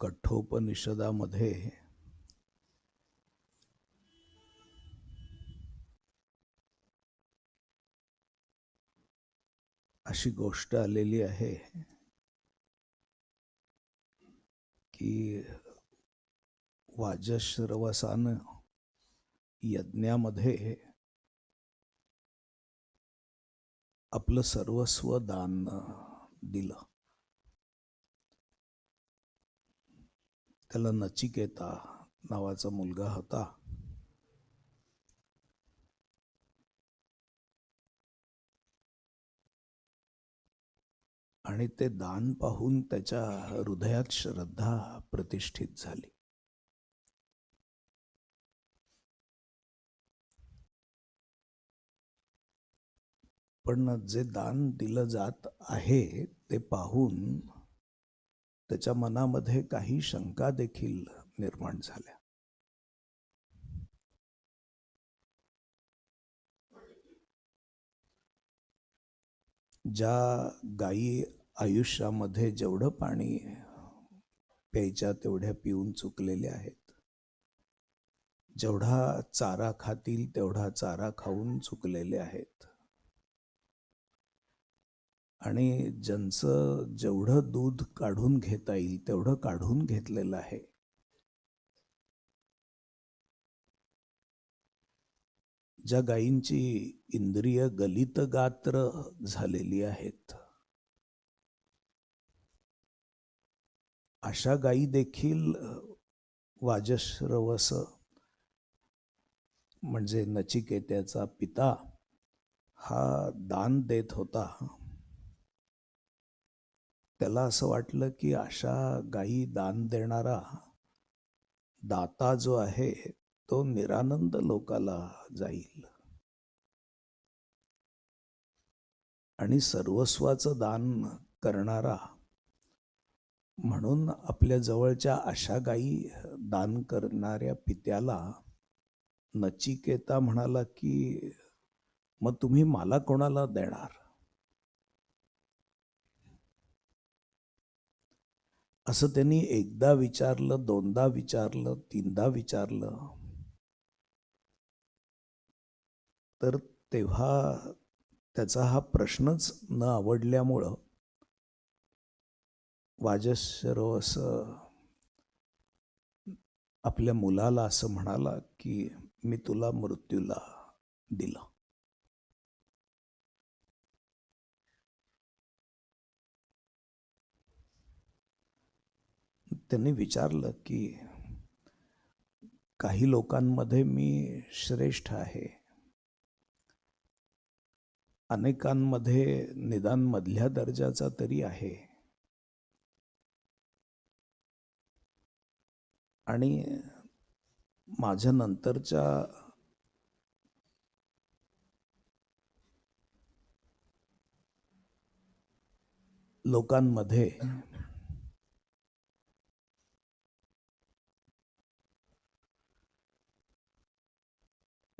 कठोपनिषदामध्ये अशी गोष्ट आलेली आहे की वाजश्रवसानं यज्ञामध्ये आपलं सर्वस्व दान दिलं. त्याला नचिकेता नावाचा मुलगा होता. आणि ते दान पाहून त्याच्या हृदयात श्रद्धा प्रतिष्ठित झाली. पण जे दान दिलं जात आहे ते पाहून त्याच्या मनामध्ये काही शंका देखील निर्माण झाल्या. ज्या गायी आयुष्यामध्ये जेवढं पाणी प्यायच्या तेवढ्या पिऊन चुकलेल्या आहेत जेवढा चारा खातील तेवढा चारा खाऊन चुकलेले आहेत. आणि ज्यांचं जेवढं दूध काढून घेता येईल तेवढं काढून घेतलेलं आहे. ज्या गायींची इंद्रिय गलित गात्र झालेली आहेत अशा गायी देखील वाजश्रवस म्हणजे नचिकेत्याचा पिता हा दान देत होता. त्याला असं वाटलं की अशा गायी दान देणारा दाता जो आहे तो निरानंद लोकाला जाईल. आणि सर्वस्वाचं दान करणारा म्हणून आपल्या जवळच्या अशा गायी दान करणाऱ्या पित्याला नचिकेता म्हणाला की मग तुम्ही मला कोणाला देणार? असं त्यांनी एकदा विचारलं दोनदा विचारलं तीनदा विचारलं. तर तेव्हा त्याचा हा प्रश्नच न आवडल्यामुळं वाजश्रवस आपल्या मुलाला असं म्हणाला की मी तुला मृत्यूला दिलं. त्यांनी विचारलं की काही लोकांमध्ये मी श्रेष्ठ आहे. अनेकांमध्ये निदान मधल्या दर्जाचा तरी आहे. आणि माझ्या नंतरच्या लोकांमध्ये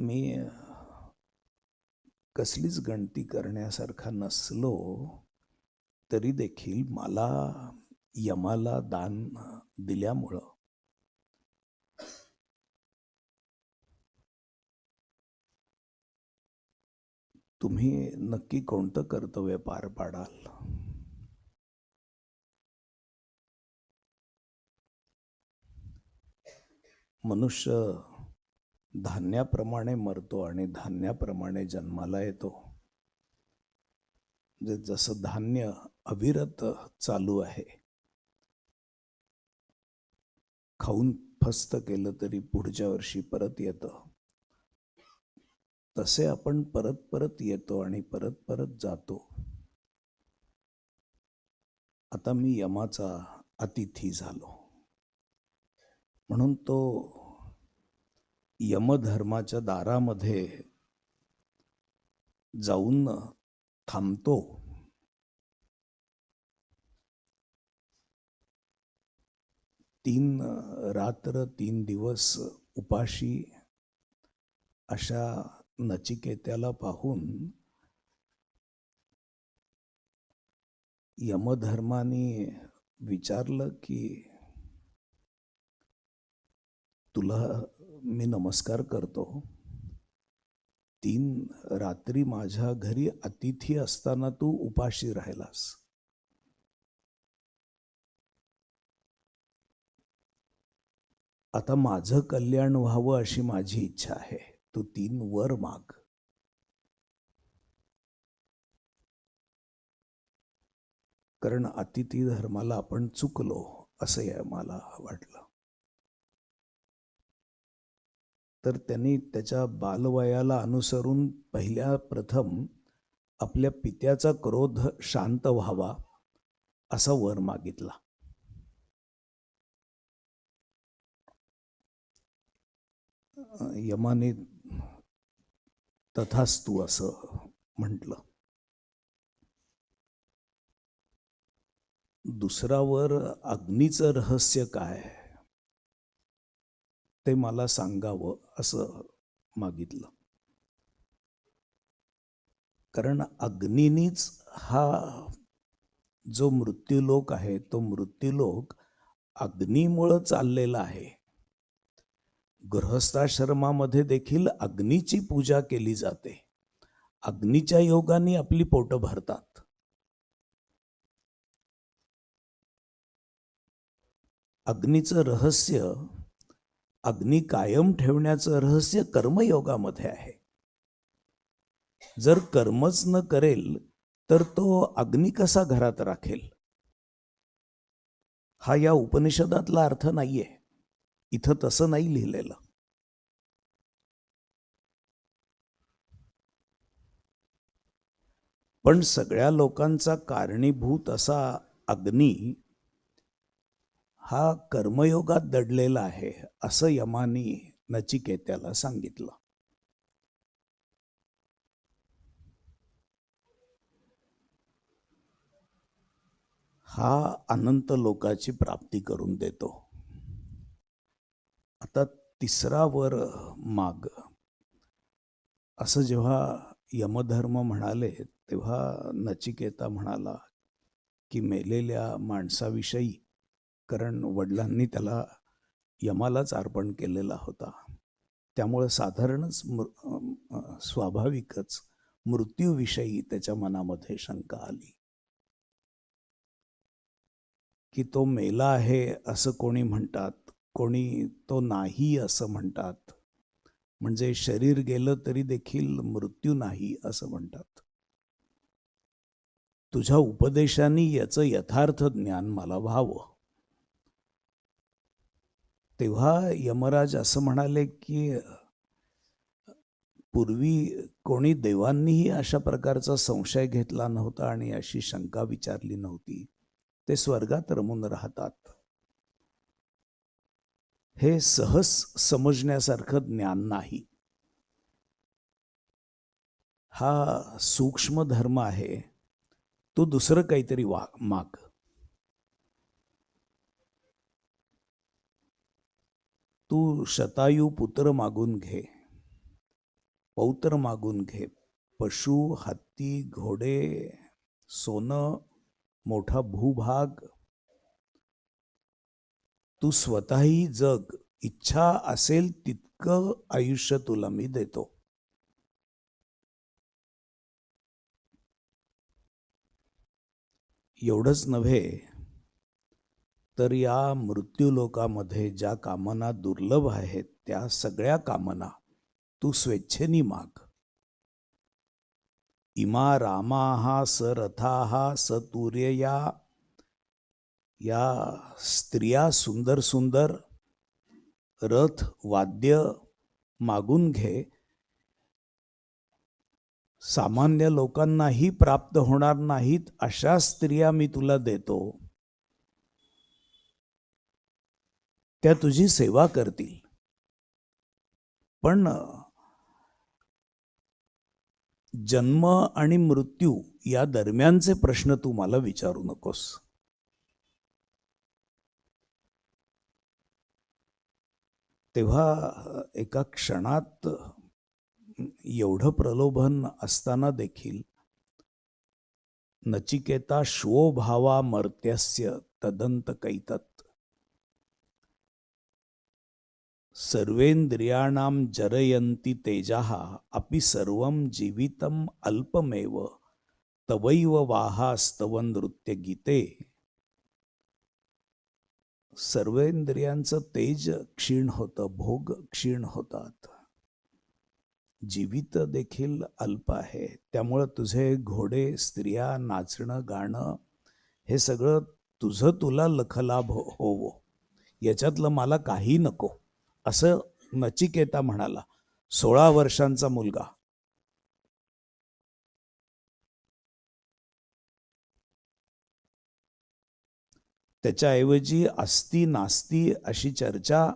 मी कसलीच गणती करण्यासारखा नसलो तरी देखील मला यमाला दान दिल्यामुळं. तुम्ही नक्की कोणतं कर्तव्य पार पाडाल? मनुष्य धान्याप्रमाणे मरतो आणि धान्याप्रमाणे जन्माला येतो. म्हणजे जसं धान्य अविरत चालू आहे खाऊन फस्त केलं तरी पुढच्या वर्षी परत येतं. तसे आपण परत परत येतो आणि परत परत जातो. आता मी यमाचा अतिथी झालो. म्हणून तो यमधर्माच्या दारामध्ये जाऊन थांबतो. तीन रात्र तीन दिवस उपाशी अशा नचिकेत्याला पाहून यमधर्माने विचारलं की तुला मी नमस्कार करतो. तीन रात्री माझ्या घरी अतिथी असताना तू उपाशी राहिलास. आता माझं कल्याण व्हावं अशी माझी इच्छा आहे. तू तीन वर माग. कारण अतिथी धर्माला आपण चुकलो असं मला वाटलं. तर त्यांनी त्याच्या बालवयाला अनुसरून पहिल्या प्रथम आपल्या पित्याचा क्रोध शांत व्हावा असा वर मागितला. यमाने तथास्तू असं म्हटलं. दुसरावर अग्नीचं रहस्य काय? ते मला सांगावं असं मागितलं. कारण अग्नीनीच हा जो मृत्यूलोक आहे तो मृत्यूलोक अग्नीमुळं चाललेला आहे. गृहस्थाश्रमामध्ये देखील अग्नीची पूजा केली जाते. अग्नीच्या योगाने आपली पोट भरतात. अग्नीचं रहस्य अग्नी कायम ठेवण्याचं रहस्य कर्मयोगामध्ये आहे. जर कर्मच न करेल तर तो अग्नी कसा घरात राखेल? हा या उपनिषदातला अर्थ नाहीये. इथं तसं नाही लिहिलेलं. पण सगळ्या लोकांचा कारणीभूत असा अग्नी हा कर्मयोगात दडलेला आहे असं यमानी नचिकेत्याला सांगितलं. हा अनंत लोकाची प्राप्ती करून देतो. आता तिसरा वर माग. असं जेव्हा यमधर्म म्हणाले तेव्हा नचिकेता म्हणाला की मेलेल्या माणसाविषयी कारण वडिलांनी त्याला यमालाच अर्पण केलेला होता. त्यामुळं साधारणच मृ स्वाभाविकच मृत्यूविषयी त्याच्या मनामध्ये शंका आली. की तो मेला आहे असं कोणी म्हणतात कोणी तो नाही असं म्हणतात. म्हणजे शरीर गेलं तरी देखील मृत्यू नाही असं म्हणतात. तुझ्या उपदेशाने याचं यथार्थ ज्ञान मला व्हावं. तेव्हा यमराज असं म्हणाले की पूर्वी कोणी देवांनीही अशा प्रकारचा संशय घेतला नव्हता आणि अशी शंका विचारली नव्हती. ते स्वर्गात रमून राहतात. हे सहज समजण्यासारखं ज्ञान नाही. हा सूक्ष्म धर्म आहे. तो दुसरं काहीतरी वा माग. तू शतायू पुत्र मागून घे. पौत्र मागून घे. पशु हत्ती घोडे सोनं मोठा भूभाग. तू स्वतःही जग. इच्छा असेल तितकं आयुष्य तुला मी देतो. एवढंच नव्हे तर या मृत्यूलोकामध्ये ज्या कामना दुर्लभ आहेत त्या सगळ्या कामना तू स्वेच्छेनी माग. इमा रामाहा तूर्य सतुर्यया या स्त्रिया सुंदर सुंदर रथ वाद्य मागून घे. सामान्य लोकांनाही प्राप्त होणार नाहीत अशा स्त्रिया मी तुला देतो. त्या तुझी सेवा करतील. पण जन्म आणि मृत्यू या दरम्यानचे प्रश्न तू मला विचारू नकोस. तेव्हा एका क्षणात एवढं प्रलोभन असताना देखील नचिकेता श्वोभावा मर्त्यस्य तदंत कैतत. सर्वेंद्रियाणां जरयंती तेजाः अपि सर्वं जीवितम् अल्पमेव तवैव वाहास्तव नृत्य गीते सर्वेंद्रियांचं तेज क्षीण होतं भोग क्षीण होतात. जीवित देखील अल्प आहे त्यामुळं तुझे घोडे स्त्रिया नाचणं गाणं हे सगळं तुझं तुला लखलाभ हो-, होवो. याच्यातलं मला काही नको. असं नचिकेता म्हणाला सोळा वर्षांचा मुलगा. त्याच्याऐवजी अस्ती नास्ती अशी चर्चा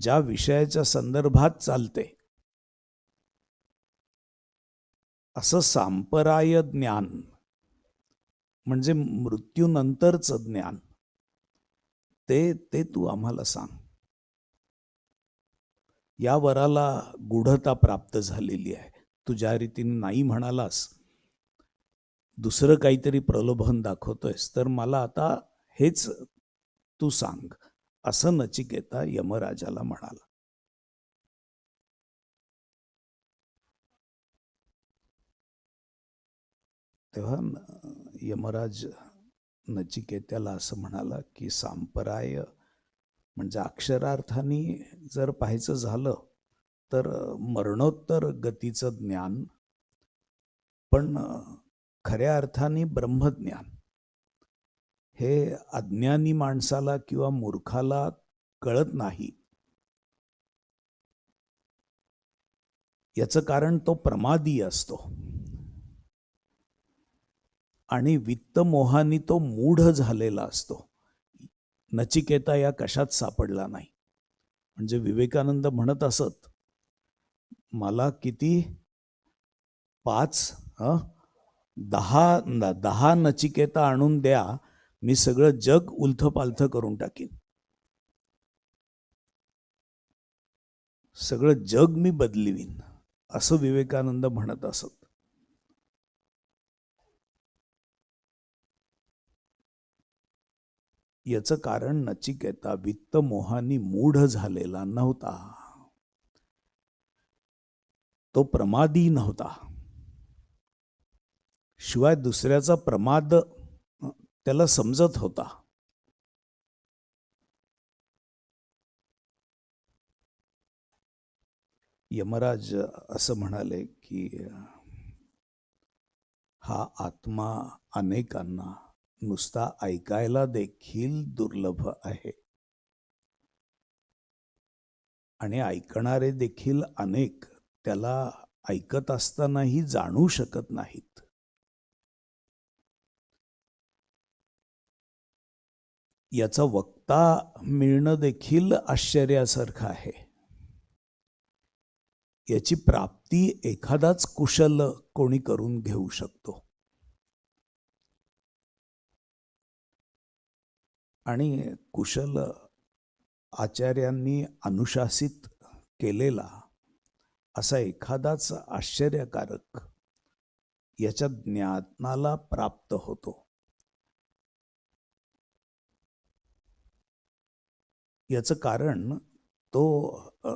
ज्या विषयाच्या संदर्भात चालते. असं सांपराय ज्ञान म्हणजे मृत्यूनंतरचं ज्ञान. ते ते तू आम्हाला सांग. या वराला गूढता प्राप्त झालेली आहे. तू ज्या रीतीने नाही म्हणालास दुसरं काहीतरी प्रलोभन दाखवतोयस तर मला आता हेच तू सांग असं नचिकेता यमराजाला म्हणाला. तेव्हा यमराज नचिकेत्याला असं म्हणाला की सांपराय म्हणजे अक्षरार्थाने जर पाहायचं झालं तर मरणोत्तर गतीचं ज्ञान पण खऱ्या अर्थाने ब्रह्मज्ञान. हे अज्ञानी माणसाला किंवा मूर्खाला कळत नाही. याचं कारण तो प्रमादी असतो. आणि वित्तमोहानी तो मूढ झालेला असतो. नचिकेता या कशात सापडला नाही. म्हणजे विवेकानंद म्हणत असत मला किती पाच दहा दहा नचिकेता आणून द्या मी सगळं जग उलथं पालथं करून टाकीन. सगळं जग मी बदलवीन असं विवेकानंद म्हणत असत. याचं कारण नचिकेता वित्तमोहानी मूढ झालेला नव्हता. तो प्रमादी नव्हता. शिवाय दुसऱ्याचा प्रमाद त्याला समजत होता. यमराज असं म्हणाले की हा आत्मा अनेकांना नुसता ऐकायला देखील दुर्लभ आहे. आणि ऐकणारे देखील अनेक त्याला ऐकत असतानाही जाणू शकत नाहीत. याचा वक्ता मिळणं देखील आश्चर्यासारखं आहे. याची प्राप्ती एखादाच कुशल कोणी करून घेऊ शकतो. आणि कुशल आचार्यांनी अनुशासित केलेला असा एखादाच आश्चर्यकारक याच्या ज्ञानाला प्राप्त होतो. याचं कारण तो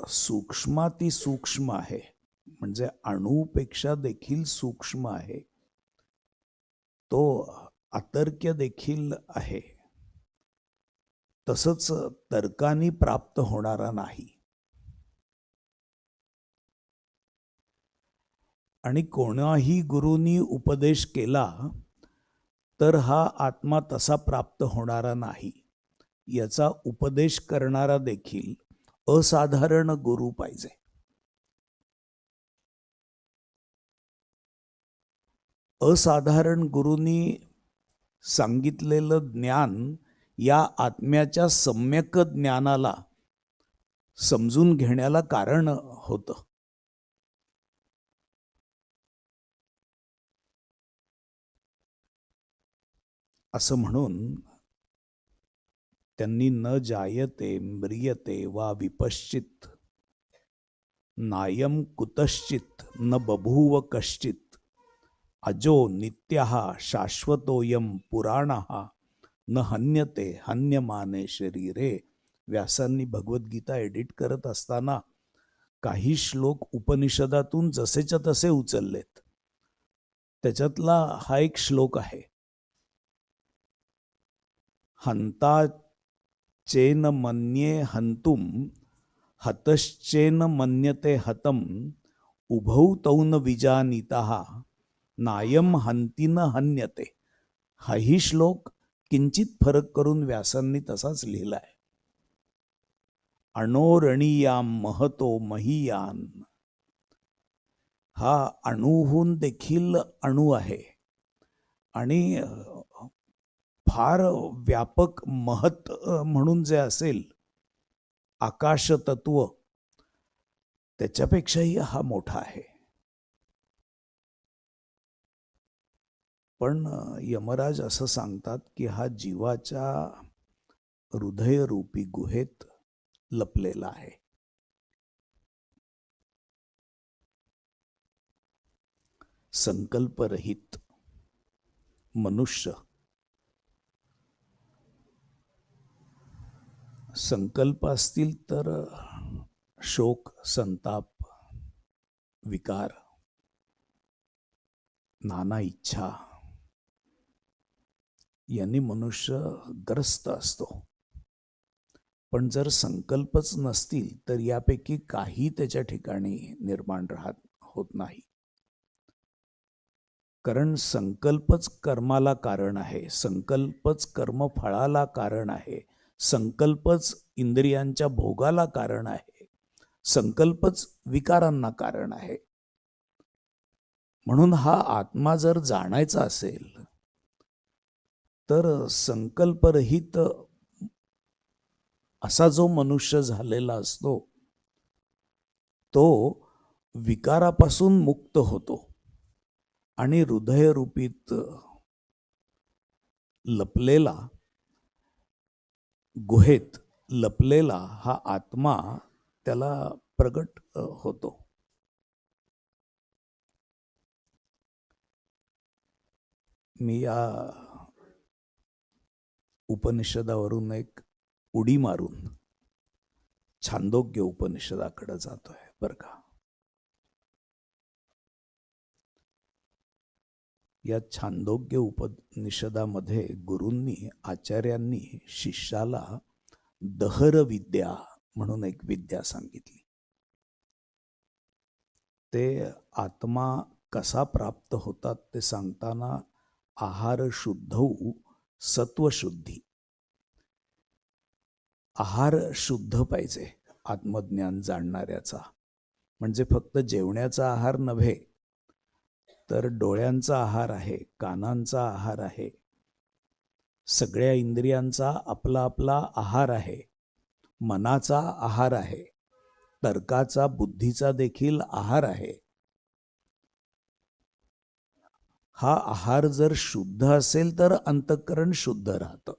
सूक्ष्माती सूक्ष्म आहे. म्हणजे अणूपेक्षा देखील सूक्ष्म आहे. तो अतर्क्य देखील आहे. तसंच तर्कानी प्राप्त होणारा नाही. आणि कोणाही गुरुनी उपदेश केला तर हा आत्मा तसा प्राप्त होणारा नाही. याचा उपदेश करणारा देखील असाधारण गुरु पाहिजे. असाधारण गुरुनी सांगितलेलं ज्ञान या आत्म्याच्या सम्यक ज्ञानाला समजून घेण्याला कारण होतं. असं म्हणून त्यांनी न जायते म्रियते वा विपश्चित नायम कुतश्चित न बभूव कश्चित अजो नित्य शाश्वतोयम पुराण न हन्यते हन्यमाने शरीरे. व्यासांनी भगवद्गीता एडिट करत असताना काही श्लोक उपनिषदातून जसेच्या तसे उचललेत. त्याच्यातला हा एक श्लोक आहे. हंता चेन मन्ये हंतुम हतश्चेन मन्यते हतम उभौ तौन विजानिता नायम हंतीन हन्यते. हाही श्लोक किंचित फरक करून व्यासांनी तसाच लिहिलाय. अणोरणीयाम महतो महियान. हा अणूहून देखील अणू आहे. आणि फार व्यापक महत म्हणून जे असेल आकाश तत्व त्याच्यापेक्षाही हा मोठा आहे. पण यमराज असं सांगतात की हा जीवाच्या हृदयरूपी गुहेत लपलेला आहे. संकल्परहित मनुष्य. संकल्प असतील तर शोक संताप विकार नाना इच्छा यांनी मनुष्य ग्रस्त असतो. पण जर संकल्पच नसतील तर यापैकी काही त्याच्या ठिकाणी निर्माण राहत होत नाही. कारण संकल्पच कर्माला कारण आहे संकल्पच कर्मफळाला कारण आहे संकल्पच इंद्रियांच्या भोगाला कारण आहे संकल्पच विकारांना कारण आहे. म्हणून हा आत्मा जर जाणायचा असेल तर संकल्परहित असा जो मनुष्य झालेला असतो तो विकारापासून मुक्त होतो आणि हृदयरूपीत लपलेला गुहेत लपलेला हा आत्मा त्याला प्रगट होतो. मी या उपनिषदावरून एक उडी मारून छांदोग्य उपनिषदाकडे जातोय बरं का? या छांदोग्य उपनिषदामध्ये गुरूंनी आचार्यांनी शिष्याला दहर विद्या म्हणून एक विद्या सांगितली. ते आत्मा कसा प्राप्त होतात ते सांगताना आहार शुद्धऊ सत्वशुद्धी. आहार शुद्ध पाहिजे आत्मज्ञान जाणणाऱ्याचा. म्हणजे फक्त जेवण्याचा आहार नव्हे तर डोळ्यांचा आहार आहे कानांचा आहार आहे सगळ्या इंद्रियांचा आपला आपला आहार आहे मनाचा आहार आहे तर्काचा बुद्धीचा देखील आहार आहे. हा आहार जर शुद्ध असेल तर अंतःकरण शुद्ध राहतं.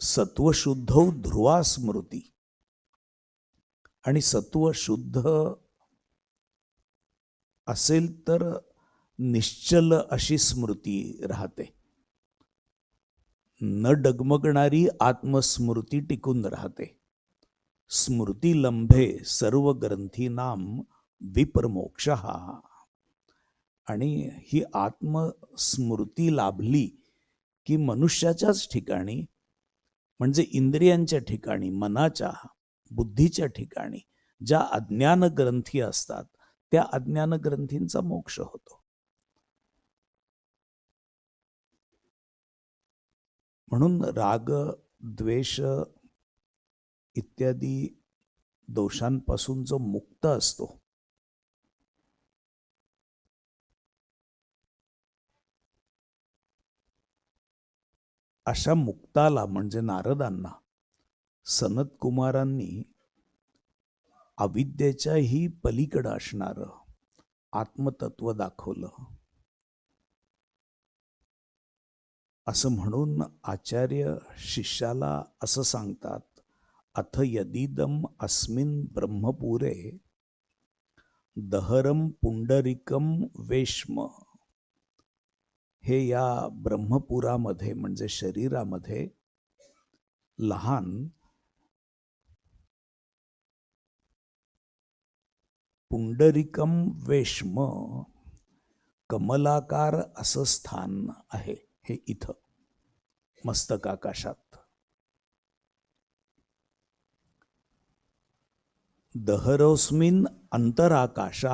सत्वशुद्ध ध्रुवा स्मृती. आणि सत्व शुद्ध असेल तर निश्चल अशी स्मृती राहते. न डगमगणारी आत्मस्मृती टिकून राहते. स्मृती लंभे सर्व ग्रंथी नाम विप्रमोक्ष. आणि ही आत्मस्मृती लाभली की मनुष्याच्याच ठिकाणी म्हणजे इंद्रियांच्या ठिकाणी मनाच्या बुद्धीच्या ठिकाणी ज्या अज्ञान ग्रंथी असतात त्या अज्ञान ग्रंथींचा मोक्ष होतो. म्हणून राग द्वेष इत्यादी दोषांपासून जो मुक्त असतो अशा मुक्ताला म्हणजे नारदांना सनत कुमारांनी अविद्येच्याही पलीकडं असणारं आत्मतत्व दाखवलं. असं म्हणून आचार्य शिष्याला असं सांगतात अथ यदिदम अस्मिन ब्रह्मपुरे दहरम पुंडरिकम वेश्म हे या ब्रह्मपुरामध्ये म्हणजे शरीरामध्ये लहान पुंडरिकम वेश्म कमलाकार असं स्थान आहे हे इथं मस्तकाकाशात दहरोस्मिन अंतराकाश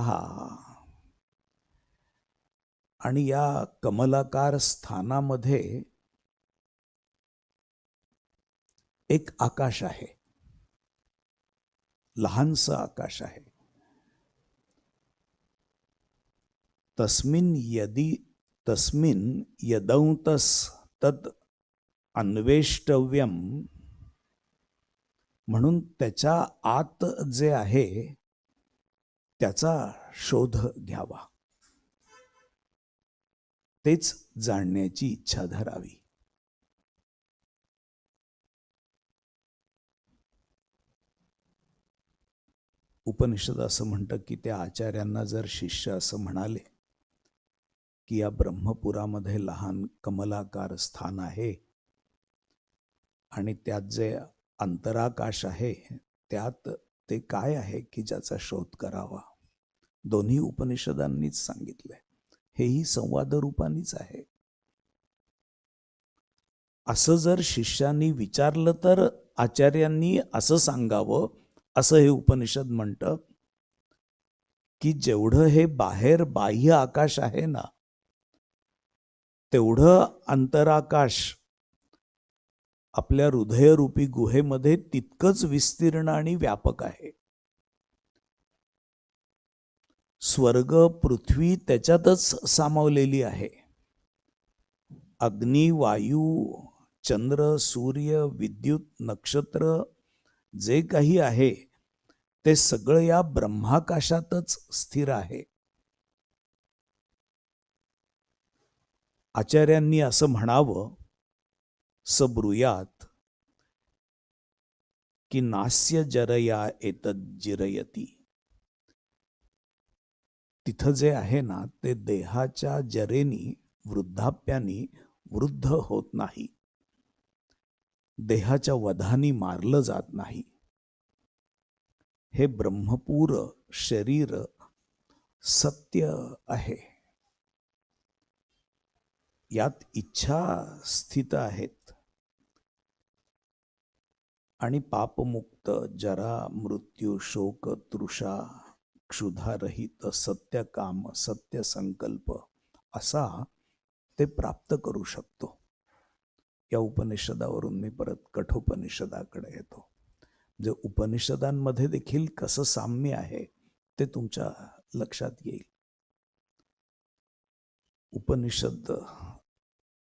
आणि या कमलाकार स्थानामध्ये एक आकाश आहे. लहानसं आकाश आहे. तस्मिन यदी तस्मिन यदौतस तद अन्वेष्टव्यम म्हणून त्याच्या आत जे आहे त्याचा शोध घ्यावा. तेच जाणण्याची इच्छा धरावी. उपनिषद असं म्हणतं की त्या आचार्यांना जर शिष्य असं म्हणाले की या ब्रह्मपुरामध्ये लहान कमलाकार स्थान आहे आणि त्यात जे अंतराकाश आहे त्यात ते काय आहे की ज्याचा शोध करावा? दोन्ही उपनिषदांनीच सांगितलंय. हेही संवाद रूपानेच आहे. असं जर शिष्यांनी विचारलं तर आचार्यांनी असं सांगावं असं हे उपनिषद म्हणतं की जेवढं हे बाहेर बाह्य आकाश आहे ना तेवढं अंतराकाश आपल्या हृदयरूपी गुहेमध्ये तितकंच विस्तीर्ण आणि व्यापक आहे. स्वर्ग पृथ्वी त्याच्यातच सामावलेली आहे. अग्नी वायू चंद्र सूर्य विद्युत नक्षत्र जे काही आहे ते सगळं या ब्रह्माकाशातच स्थिर आहे. आचार्यांनी असं म्हणावं सब्रुयात की नास्य जरया एतद जिरयती तिथं जे आहे ना ते देहाच्या जरेनी वृद्धाप्यानी वृद्ध होत नाही. देहाच्या वधानी मारलं जात नाही. हे ब्रह्मपूर शरीर सत्य आहे. यात इच्छा स्थित आहेत. आणि पापमुक्त जरा मृत्यू शोक तृषा क्षुधारहित सत्य काम सत्य संकल्प असा ते प्राप्त करू शकतो. या उपनिषदावरून मी परत कठोपनिषदाकडे येतो. जे उपनिषदांमध्ये देखील कसं साम्य आहे ते तुमच्या लक्षात येईल. उपनिषद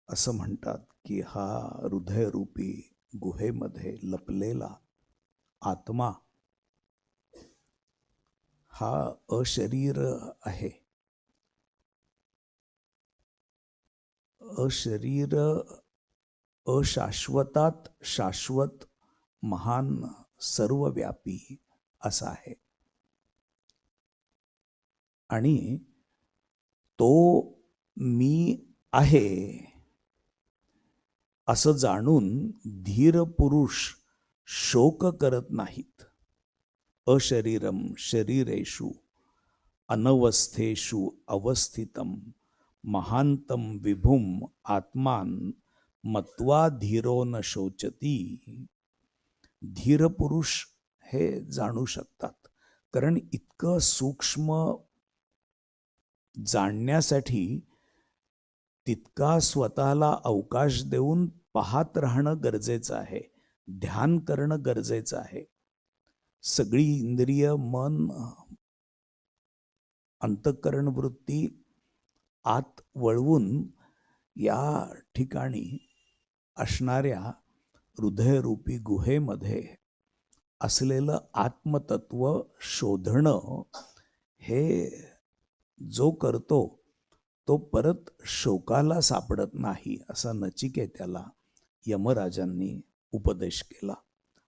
असं म्हणतात की हा हृदयरूपी गुहेमध्ये लपलेला आत्मा हा अशरीर आहे. अशरीर अशाश्वतात शाश्वत महान सर्वव्यापी असा आहे. आणि तो मी आहे असं जाणून धीर पुरुष शोक करत नाहीत. अशरीरम शरीरेषु अनवस्थेषु अवस्थितम महांतम विभुम आत्मान मत्वा धीरो न शोचती। धीर पुरुष हे जाणू शकतात कारण इतकं सूक्ष्म जाणण्यासाठी तितका स्वतःला अवकाश देऊन पाहत राहणं गरजेचं आहे ध्यान करणं गरजेचं आहे. सगळी इंद्रिय मन अंतकरण वृत्ती आत वळवून या ठिकाणी असणाऱ्या हृदयरूपी गुहेमध्ये असलेलं आत्मतत्व शोधणं हे जो करतो तो परत शोकाला सापडत नाही असा नचिकेत्याला यमराजांनी उपदेश केला.